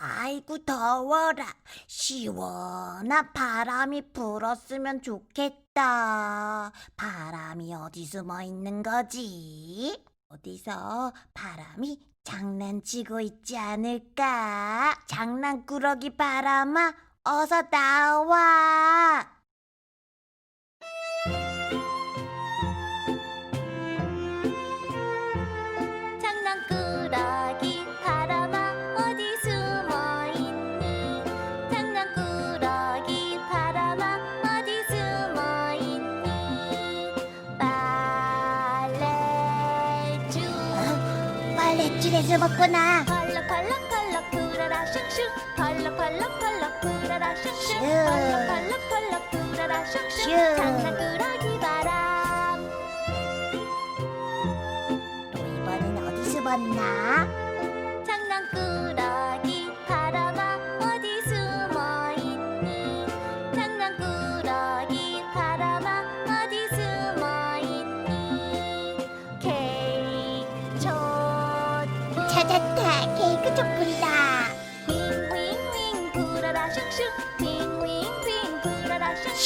아이고 더워라. 시원한 바람이 불었으면 좋겠다. 바람이 어디 숨어 있는 거지? 어디서 바람이 장난치고 있지 않을까? 장난꾸러기 바람아, 어서 나와. 빨래줄에 숨었구나. 펄럭펄럭펄럭 불어라 슉슉 펄럭펄럭펄럭 불어라 슉슉 슉. 펄럭펄럭펄럭 불어라 슉슉 슉. 장난꾸러기 바람 또 이번엔 어디 숨었나?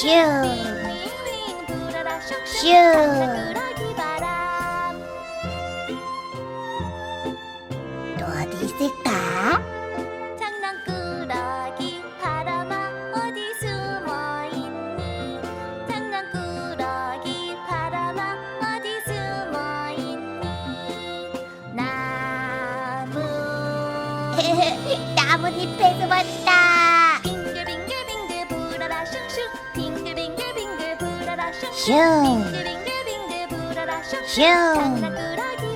장난꾸러기 바람 또 어디 있을까? 장난꾸러기 바람아 어디 숨어 있니 장난꾸러기 바람아 어디 숨어 있니 나무 나뭇잎에 숨었다. ヒューヒュー